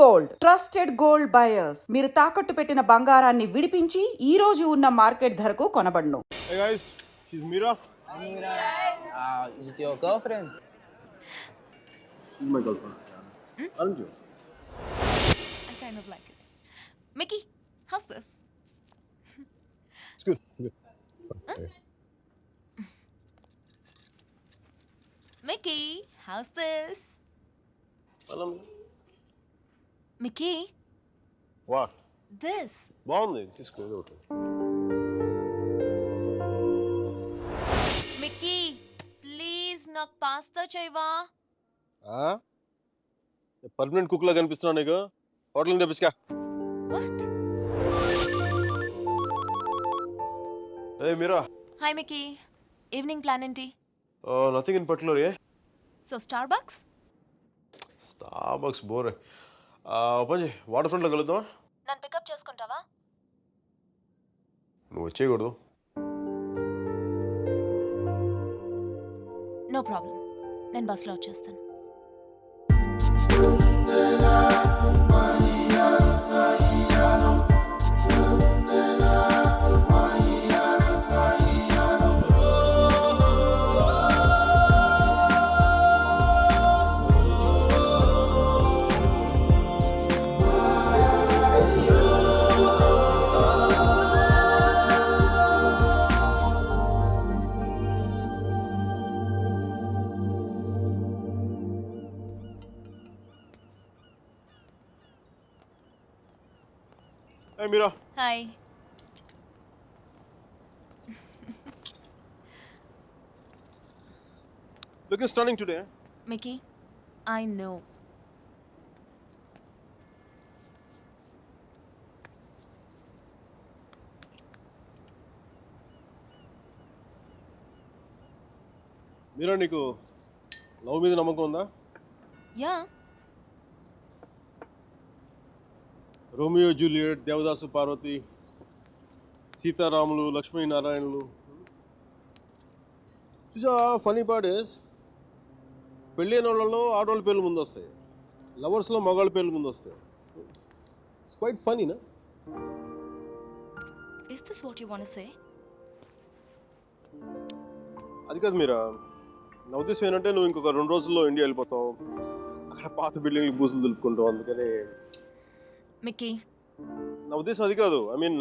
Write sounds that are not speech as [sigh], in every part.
Gold. Trusted gold buyers. మీరు తాకట్టు పెట్టిన బంగారాన్ని విడిపించి ఈ రోజు ఉన్న మార్కెట్ ధరకు కొనబడను. మికీ హౌస్ దిస్ మనం Mickey, వా this. బాగుంది తీసుకో ఒకటి Mickey, please నాకు పాస్తా చేయవా పర్మనెంట్ కుక్ లా కనిపిస్తున్నా నీకు? హోటల్ తెప్పించుకా. What A Meera? Hi Mickey evening plan ఏంటి? నథింగ్ ఇన్ పర్టికులర్ ఏ? So Starbucks Starbucks bore పని వాటర్ ఫ్రంట్లో కలుద్దాం నన్ను పికప్ చేసుకుంటావా? నువ్వు వచ్చేయకూడదు. నో ప్రాబ్లం నేను బస్లో వచ్చేస్తాను. ఏ Meera hi looking stunning today Mickey I know Meera నీకు లవ్ మీద నమ్మకం ఉందా? Yeah Romeo Juliet Devadasu Parvati సీతారాములు లక్ష్మీనారాయణలు. చూసా ఫనీ పార్ట్ ఇస్ పెళ్ళైన వాళ్ళలో ఆడవాళ్ళ పేర్లు ముందు వస్తాయి లవర్స్లో మగవాళ్ళ పేర్లు ముందు వస్తాయి it's quite ఫనీనా is this what you want say అది కాదు మీరా. నా ఉద్దేశం ఏంటంటే నువ్వు ఇంకొక రెండు రోజుల్లో ఇండియా వెళ్ళిపోతావు. అక్కడ పాత బిల్డింగ్లు బూజులు దులుపుకుంటావు. అందుకని మిక్కీ? నా ఉద్దేశం అది కాదు. ఐ మీన్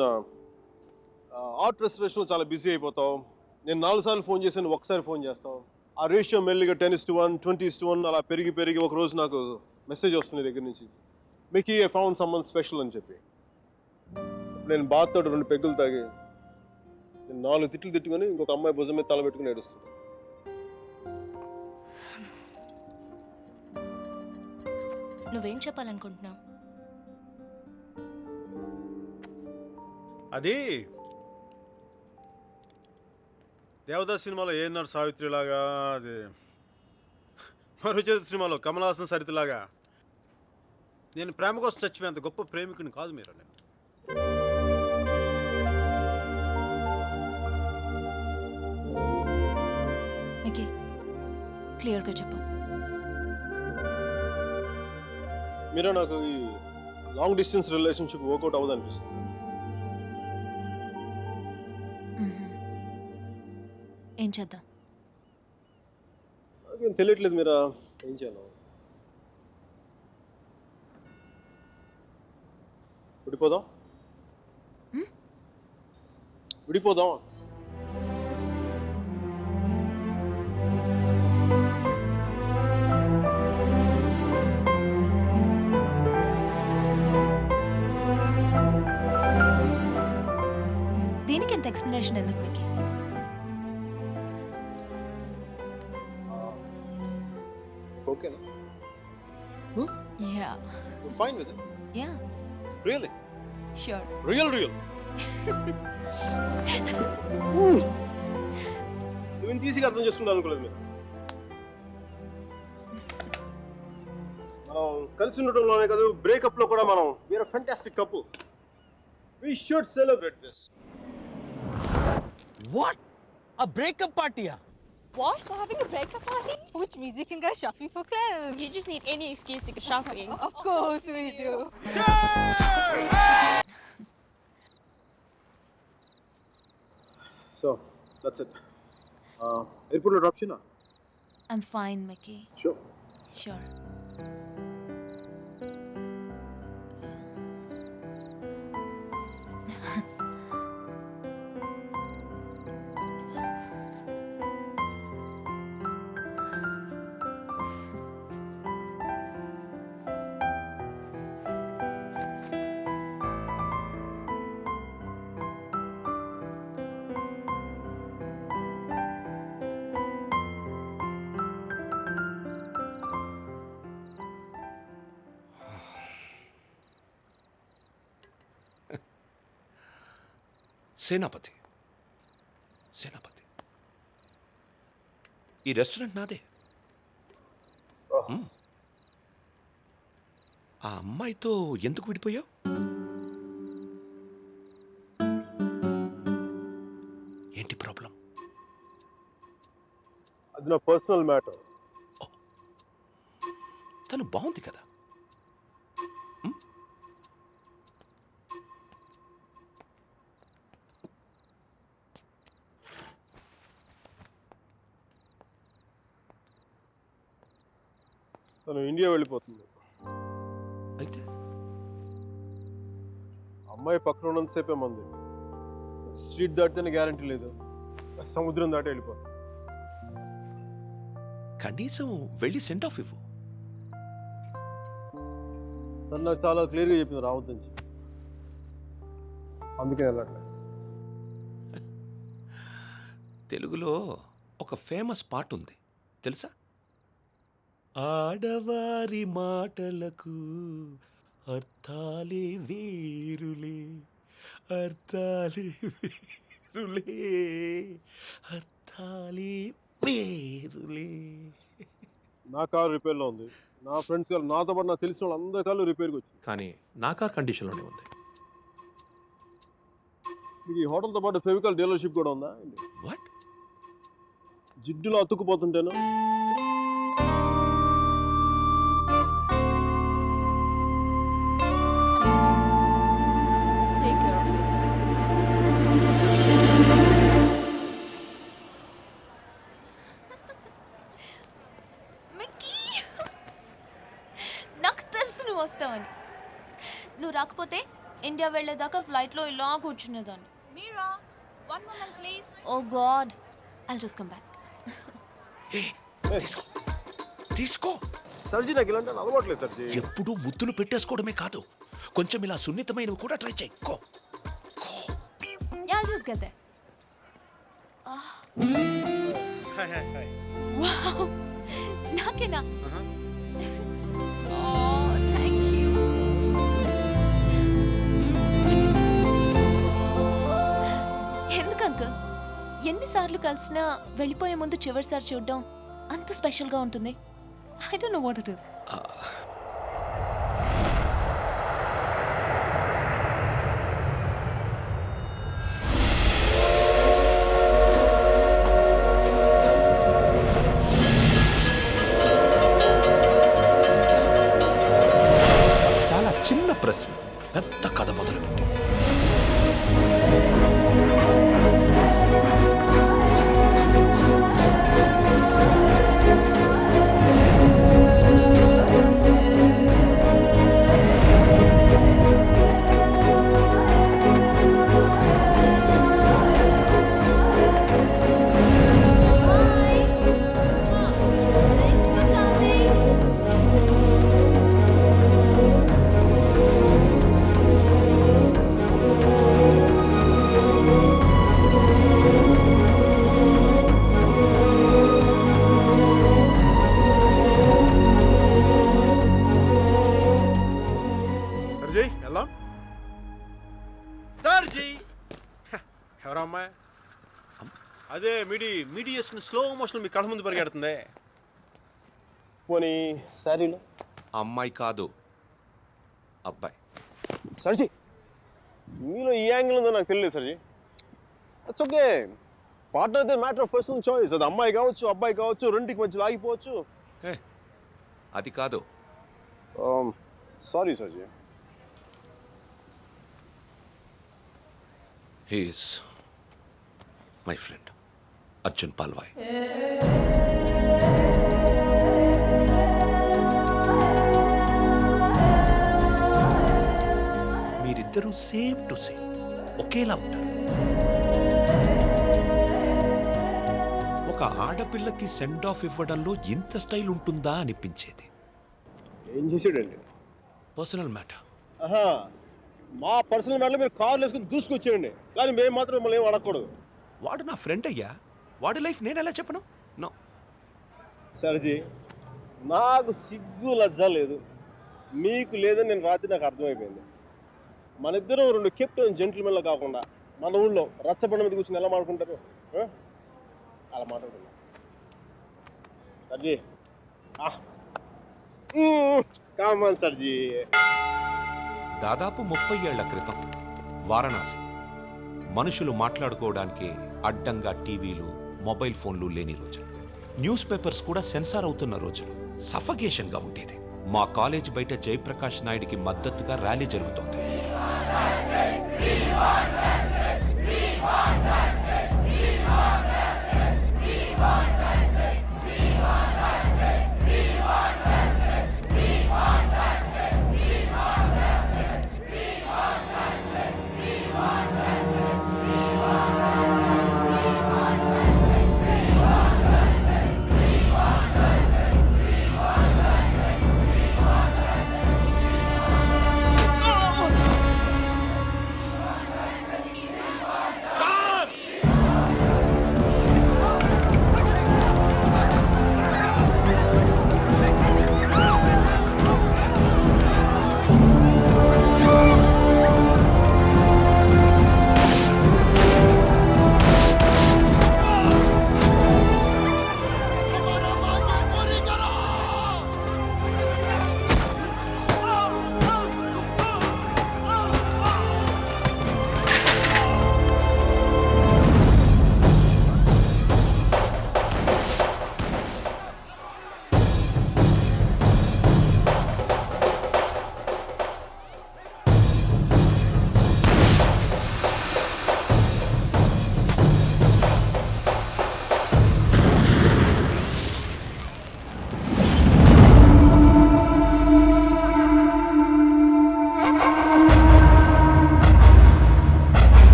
ఆర్ట్ రెస్టరేషన్లో చాలా బిజీ అయిపోతావు. నేను నాలుగు సార్లు ఫోన్ చేశాను ఒకసారి ఫోన్ చేస్తావు. ఆ రేషియో మెల్లిగా ten is to one twenty is to one అలా పెరిగి పెరిగి ఒక రోజు నాకు మెసేజ్ వస్తుంది దగ్గర నుంచి. మీకు ఏ ఫౌండ్ సమ్మన్ స్పెషల్ అని చెప్పి. నేను బాత్తో రెండు పెగ్గులు తాగి నేను నాలుగు తిట్లు తిట్టుకొని ఇంకొక అమ్మాయి భుజం మీద తల పెట్టుకుని ఏడుస్తాను నువ్వేం చెప్పాలనుకుంటున్నావు? అది దేవదాస్ సినిమాలో ఏఎన్ఆర్ సావిత్రి లాగా అది మరుచేత సినిమాలో కమల్ హాసన్ సరితలాగా. నేను ప్రేమ కోసం చచ్చిపోయేంత గొప్ప ప్రేమికుని కాదు మీరు నేను క్లియర్గా చెప్పు. మీరు నాకు ఈ లాంగ్ డిస్టెన్స్ రిలేషన్షిప్ వర్కౌట్ అవ్వదు అనిపిస్తుంది ఏం చేద్దాం? నాకేం తెలియట్లేదు మీరా ఏం చేయాలి? విడిపోదాం? విడిపోదాం? దీనికి ఎంత ఎక్స్ప్లెనేషన్ ఎందుకు మిక్కీ ఓకేనా yeah fine with yeah really sure real real నువ్వు ఈజీగా అర్థం చేసుకుంటాను అనుకోలేదు మీరు. మనం కలిసి ఉండటంలోనే కాదు బ్రేకప్లో కూడా మనం we're fantastic couple we should celebrate this what a breakup పార్టీయా What? We're having a breakup party? Which means you can go shopping for clothes. You just need any excuse to go shopping. [laughs] of course we do. So, that's it. Uh, airport will. I'm fine, Mickey. Sure. Sure. Senapati. Senapati. ఈ restaurant నాదే. ఆ అమ్మాయితో ఎందుకు విడిపోయావు? ఏంటి problem? అది నా personal matter. తను బాగుంది కదా? తను ఇండియా వెళ్ళిపోతుంది. అయితే? అమ్మాయి పక్కన ఉన్నంతసేపే మంది. స్ట్రీట్ దాటితేనే గ్యారంటీ లేదు. సముద్రం దాటి వెళ్ళిపోతుంది. కనీసం వెళ్ళి సెండ్ ఆఫ్ ఇవ్వు. తను నాకు చాలా క్లియర్గా చెప్పింది రావద్దని చెప్పి. అందుకే వెళ్ళట్లే. తెలుగులో ఒక ఫేమస్ పాట ఉంది. తెలుసా? ఆడవారి మాటలకు అర్థాలే వేరులే అర్థాలే వేరులే అర్థాలే వేరులే. నా కారు రిపేర్లో ఉంది. నా ఫ్రెండ్స్ కారు నాతో పాటు నాకు తెలిసిన వాళ్ళు అందరి కాళ్ళు రిపేర్కి వచ్చింది కానీ నా కార్ కండిషన్లోనే ఉంది. మీకు ఈ హోటల్తో పాటు ఫెవికల్ డీలర్షిప్ కూడా ఉందా? వాట్ జిడ్డులో అతుక్కుపోతుంటేను? ఇండియా వెళ్ళేదాకా ఫ్లైట్లో ఇలా కూర్చునేదాన్ని. Mira, one moment please. Oh God I'll just come back తీసుకో. తీసుకో. సర్జీ నాకు ఇలాంటి అలవాట్లేదు సర్జీ. ఎప్పుడూ ముద్దులు పెట్టేసుకోవడమే కాదు. కొంచెం ఇలా సున్నితమైనవి కూడా ట్రై చేయి. కో. Yeah just get that wow నాకేనా? ఎన్నిసార్లు కలిసినా వెళ్ళిపోయే ముందు చివరిసారి చూడడం అంత స్పెషల్గా ఉంటుంది. I don't know what it is అదే మిడి మిడి వేసుకుని స్లో మోషన్ మీ కళ్ళ ముందు పరిగెడుతుంది. పోనీ శారీలో? అమ్మాయి కాదు అబ్బాయి. సర్జీ మీలో ఈ యాంగిల్ ఉందో నాకు తెలియదు సర్జీ. అట్స్ ఓకే పార్ట్నర్ అయితే మ్యాటర్ ఆఫ్ పర్సనల్ చాయిస్ అది అమ్మాయి కావచ్చు అబ్బాయి కావచ్చు రెండుకి మధ్యలో ఆగిపోవచ్చు. హే, అది కాదు. Sorry Saji he's my friend Arjun Palvai. మీరిద్దరూ సేమ్ టు సేమ్ ఒకేలా ఉంటారు. ఒక ఆడపిల్లకి సెండ్ ఆఫ్ ఇవ్వడంలో ఇంత స్టైల్ ఉంటుందా అనిపించేది. ఏం చేసాడండి పర్సనల్ మ్యాటర్ ఆహా మా పర్సనల్ మ్యాటర్ మీరు కార్లు వేసుకుని దూసుకొచ్చేయండి కానీ మేము మాత్రం మిమ్మల్ని ఏం అడగకూడదు. వాడు నా ఫ్రెండ్ అయ్యా. వాడి లైఫ్ నేను ఎలా చెప్పను? నో. సర్జీ నాకు సిగ్గు లజ్జ లేదు. మీకు లేదని నేను రాత్రి నాకు అర్థమైపోయింది. మన ఇద్దరం రెండు కెప్టెన్ జెంట్లమెన్లా కాకుండా మన ఊళ్ళో రచ్చబండ మీద కూర్చొని ఎలా మాట్లాడుకుంటారు? ఆ? అలా మాట్లాడుకుందాం. సర్జీ. కామన్ సర్జీ. దాదాపు ముప్పై ఏళ్ళ క్రితం వారణాసి. మనుషులు మాట్లాడుకోవడానికి అడ్డంగా టీవీలు మొబైల్ ఫోన్లు లేని రోజులు. న్యూస్ పేపర్స్ కూడా సెన్సార్ అవుతున్న రోజులు. సఫగేషన్గా ఉండేది. మా కాలేజ్ బయట జయప్రకాష్ నాయుడికి మద్దతుగా ర్యాలీ జరుగుతోంది.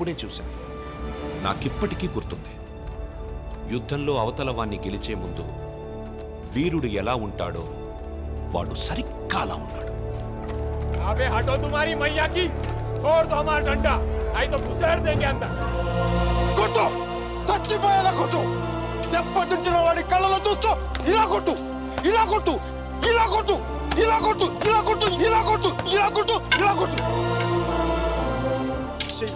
అప్పుడే చూశాను నాకిప్పటికీ గుర్తుంది యుద్ధంలో అవతల వాణ్ణి గెలిచే ముందు వీరుడు ఎలా ఉంటాడో వాడు సరిగ్గా అలా ఉన్నాడు अबे हटो तुम्हारी मैया की छोड़ दो हमारा डंडा नहीं तो घुसेड़ देंगे अंदर కొట్టు చచ్చిపోయేలా కొట్టు దెబ్బతించిన వాడి కళ్ళలో చూస్తూ ఇలా కొట్టు ఇలా కొట్టు ఇలా కొట్టు ఇలా కొట్టు ఇలా కొట్టు ఇలా కొట్టు ఇలా కొట్టు ఇలా కొట్టు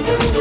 Oh!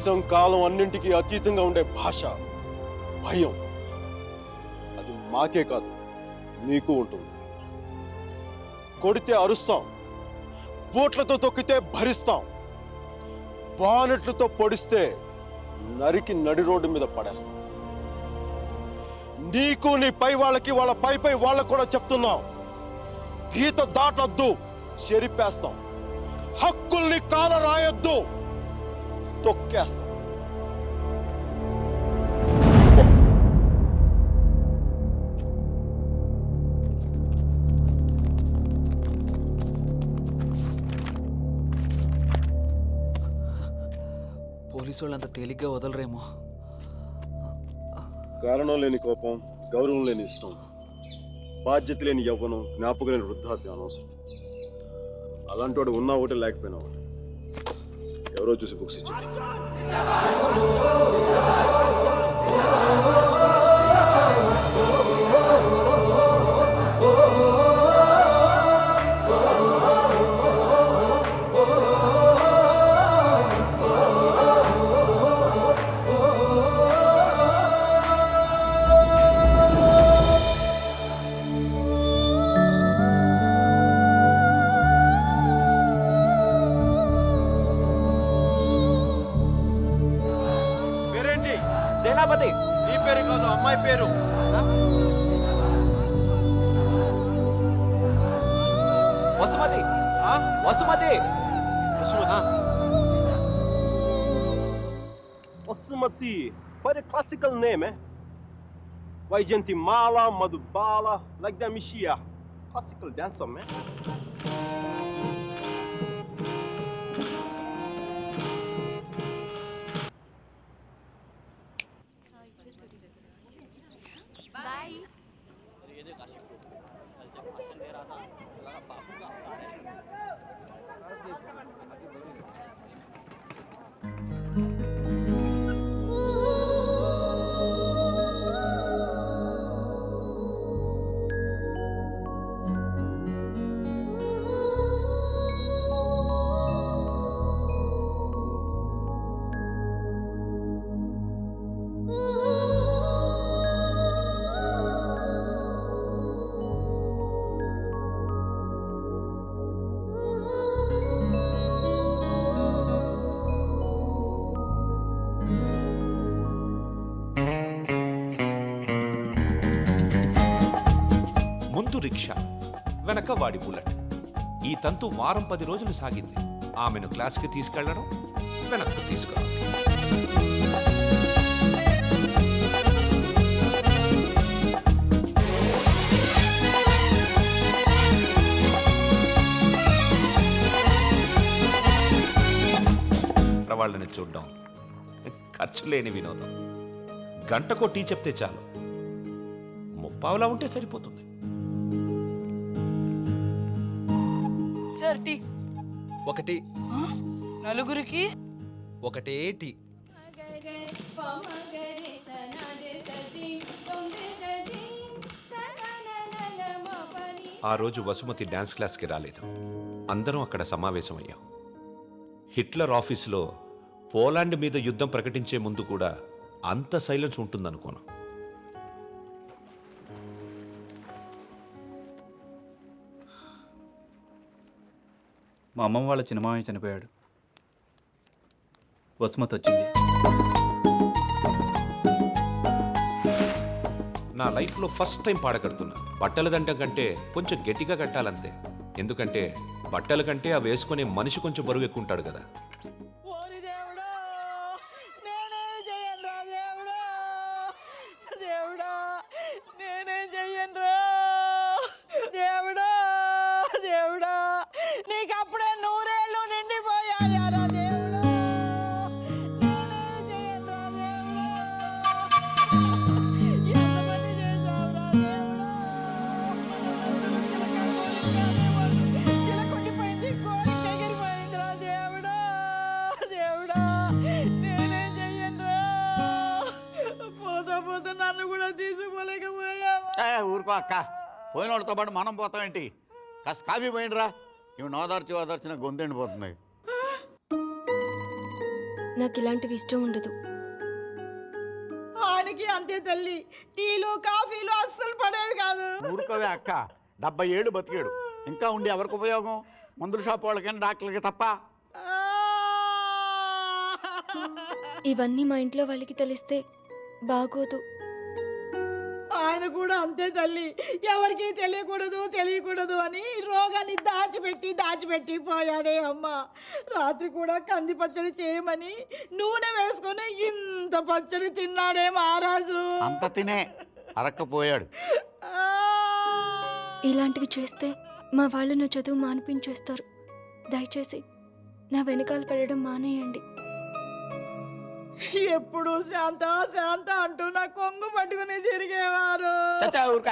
దేశం కాలం అన్నింటికీ అతీతంగా ఉండే భాష భయం. అది మాకే కాదు మీకు ఉంటుంది. కొడితే అరుస్తాం బూట్లతో తొక్కితే భరిస్తాం బానెట్లతో పొడిస్తే నరికి నడి రోడ్డు మీద పడేస్తాం. నీకు నీ పై వాళ్ళకి వాళ్ళ పై పై వాళ్ళకు కూడా చెప్తున్నాం. గీత దాటొద్దు చెరిపేస్తాం. హక్కుల్ని కాల రాయొద్దు తొక్కేస్తాం పోలీసు వాళ్ళు అంత తేలిగ్గా వదలరేమో. కారణం లేని కోపం గౌరవం లేని ఇష్టం బాధ్యత లేని యవ్వనం జ్ఞాపకం లేని వృద్ధాప్యం అనవసరం. అలాంటి వాడు ఉన్నా ఒకటి లేకపోయినా ఒకటి. ఎవరో చూసి బుక్స్ ఇచ్చారు పేరు Vasumathi Vasumathi Vasumathi quite a classical name eh Vaijanti Mala, Madhubala, like that Mishia. Classical dancer, man. వెనక వాడి బుల్లెట్. ఈ తంతు వారం పది రోజులు సాగింది. ఆమెను క్లాస్కి తీసుకెళ్ళడం వెనక్కు తీసుకురావడం వాళ్ళని చూడడం ఖర్చు లేని వినోదం. గంటకో టీ చెప్తే చాలు. ముప్పావులా ఉంటే సరిపోతుంది. Sir tea. ఒకటి. నలుగురికి? ఒకటే టీ. ఆ రోజు వసుమతి డ్యాన్స్ క్లాస్కి రాలేదు. అందరం అక్కడ సమావేశమయ్యాం. హిట్లర్ ఆఫీసులో పోలాండ్ మీద యుద్ధం ప్రకటించే ముందు కూడా అంత సైలెన్స్ ఉంటుందనుకోను. మా అమ్మమ్మ వాళ్ళ చిన్నమామయ్య చనిపోయాడు. వసుమతి వచ్చింది. నా లైఫ్లో ఫస్ట్ టైం పాడగడుతున్నా బట్టలు దండం కంటే కొంచెం గట్టిగా కట్టాలంతే. ఎందుకంటే బట్టల కంటే అవి వేసుకునే మనిషి కొంచెం బరువు ఎక్కువ ఉంటాడు కదా. అక్క. పోయిన వాళ్ళతో పాటు మనం పోతామేంటి కాస్త కాఫీ పోయిండ్రా. ఇవి నోదార్చి ఓదార్చిన గొంతు ఎండిపోతుంది నాకు ఇలాంటివి ఇష్టం ఉండదు. ఆయనకి అంతే తల్లి. టీలు కాఫీలు అస్సలు పడేవి కాదు. ఊరుకోవే అక్క. డెబ్బై ఏళ్ళు బతికాడు. ఇంకా ఉండి ఎవరికి ఉపయోగం? మందుల షాప్ వాళ్ళకైనా డాక్టర్లకి తప్ప? ఇవన్నీ మా ఇంట్లో వాళ్ళకి తెలిస్తే బాగోదు. ఆయన కూడా అంతే తల్లి. ఎవరికి తెలియకూడదు తెలియకూడదు అని రోగాన్ని దాచిపెట్టి దాచిపెట్టి పోయాడే అమ్మ. రాత్రి కూడా కంది పచ్చడి చేయమని నూనె వేసుకొని ఇంత పచ్చడి తిన్నాడే మహారాజు. అంత తినే అరక్కపోయాడు! ఇలాంటివి చేస్తే మా వాళ్ళు నా చదువు మానిపించేస్తారు. దయచేసి నా వెనకాల పడడం మానేయండి. ఎప్పుడు శాంత శాంత అంటూ నా కొంగు పట్టుకుని తిరిగేవారు. చచ్చా ఊరుక.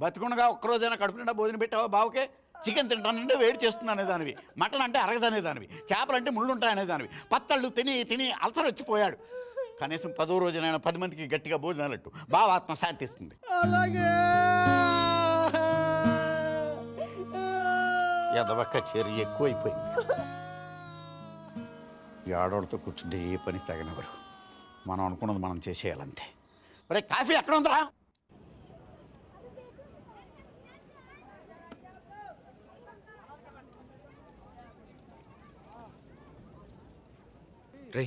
బతికుండగా ఒక్కరోజైనా కడుపు నిండా భోజనం పెట్టావా బావకే? చికెన్ తింటానంటే వేడి చేస్తుంది అనేదానివి. మటన్ అంటే అరగదనేదానివి. చేపలు అంటే ముళ్ళు ఉంటాయి అనేదానివి పత్తళ్ళు తిని తిని అల్సర్ వచ్చిపోయాడు. కనీసం పదో రోజునైనా పది మందికి గట్టిగా భోజనాలట్టు. బావ ఆత్మ శాంతిస్తుంది అలాగే. ఎదవక్క చర్య ఎక్కువైపోయింది. ఈ ఆడవాళ్ళతో కూర్చుంటే ఏ పని తగినవరు మనం అనుకున్నది మనం చేసేయాలంతే. ఒరే కాఫీ ఎక్కడ ఉందిరా? రే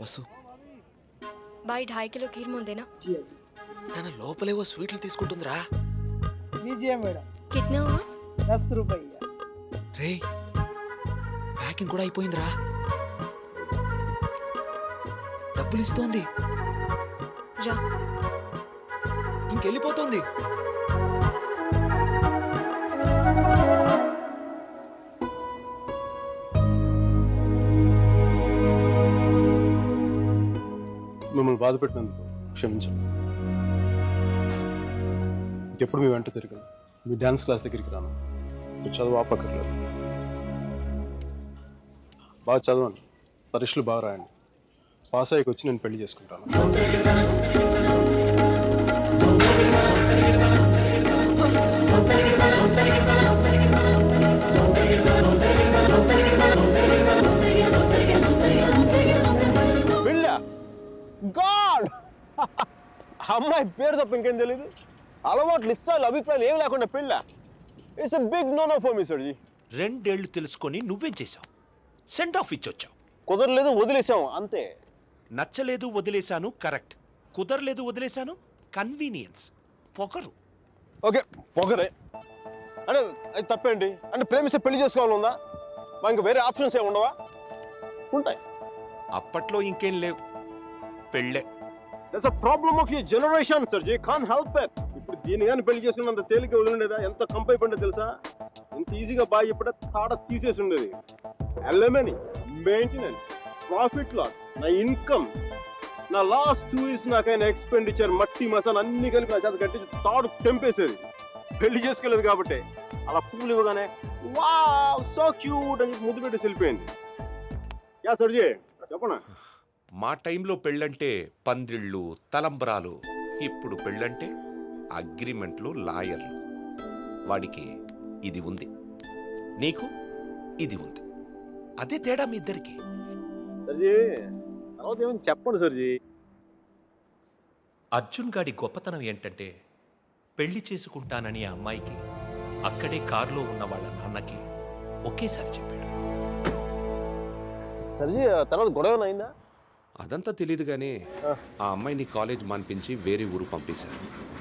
వసు బాయ్ ఢాయి కిలో కీర్ ముందేనా? తన లోపలేవో స్వీట్లు తీసుకుంటుందిరా. విజయ మేడం. కిట్నా హువా? దస్ రూపాయ రే ప్యాకింగ్ కూడా అయిపోయిందిరా. డబ్బులు ఇస్తోంది. రా. ఇంకెళ్ళిపోతుంది. మిమ్మల్ని బాధ పెట్టినందుకు క్షమించండి. ఇంకెప్పుడు మీ వెంట తిరగను. మీ డ్యాన్స్ క్లాస్ దగ్గరికి రాను. మీరు చదువు ఆపక్కర్లేదు. బాగా చదవండి. పరీక్షలు బాగా రాయండి. పాస్ అయ్యకి వచ్చి నేను పెళ్ళి చేసుకుంటాను. గాడ్! అమ్మాయి పేరు తప్ప ఇంకేం తెలియదు అలవాట్లు ఇష్టాలు అభిప్రాయాలు ఏమి లేకుండా పెళ్ళ? It's big no no for me సర్జీ రెండేళ్ళు తెలుసుకొని నువ్వేం చేశావు? Send off ఇచ్చొచ్చావు. కుదరలేదు వదిలేసాం అంతే. నచ్చలేదు వదిలేశాను కరెక్ట్. కుదరలేదు వదిలేశాను కన్వీనియన్స్. పొగరు. ఓకే పొగరే. అంటే అది తప్పేంటి? అంటే ప్రేమిస్తే పెళ్ళి చేసుకోవాలి ఉందా? మా ఇంకా వేరే ఆప్షన్స్ ఏమి ఉండవా? ఉంటాయి. అప్పట్లో ఇంకేం లేవు. పెళ్ళే. That's a problem of your generation sir ji can help it ఇప్పుడు దీని కానీ పెళ్ళి చేసుకున్నంత తేలిక వదిలిండేదా? ఎంత కంపై పండే తెలుసా? ఎంత ఈజీగా బాగా ఇప్పుడు తాడ తీసేసి ఉండేది. ఎలమని మెయింటెనెన్స్ ప్రాఫిట్ లాస్ నా ఇన్కమ్ నా లాస్ట్ టూ ఇయర్స్ నాకైనా ఎక్స్పెండిచర్ మట్టి మసాలా అన్ని కలిపి నా చేత కట్టి తాడు తెంపేసేది. పెళ్ళి చేసుకోలేదు కాబట్టి అలా పువ్వులు ఇవ్వగానే వా సో క్యూట్ అని చెప్పి ముద్దు పెట్టేసి వెళ్ళిపోయింది. యా సర్జీ చెప్పనా? మా టైంలో పెళ్ళంటే పందిళ్ళు తలంబరాలు ఇప్పుడు పెళ్ళంటే అగ్రిమెంట్లు లాయర్లు. వాడికి ఇది ఉంది. నీకు ఇది ఉంది. అదే తేడా మీ ఇద్దరికి. సర్జీ. తర్వాత ఏమైనా చెప్పండి సర్జీ. అర్జున్ గాడి గొప్పతనం ఏంటంటే పెళ్ళి చేసుకుంటానని ఆ అమ్మాయికి అక్కడే కారులో ఉన్న వాళ్ళ నాన్నకి ఒకేసారి చెప్పాడు. సర్జీ తర్వాత గొడవ అయిందా? అదంతా తెలియదు కానీ ఆ. ఆ అమ్మాయిని కాలేజ్ మాన్పించి వేరే ఊరు పంపేశారు.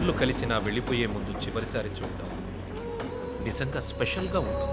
సార్లు కలిసినా వెళ్ళిపోయే ముందు చివరిసారి చూడడం నిజంగా స్పెషల్గా ఉంటుంది.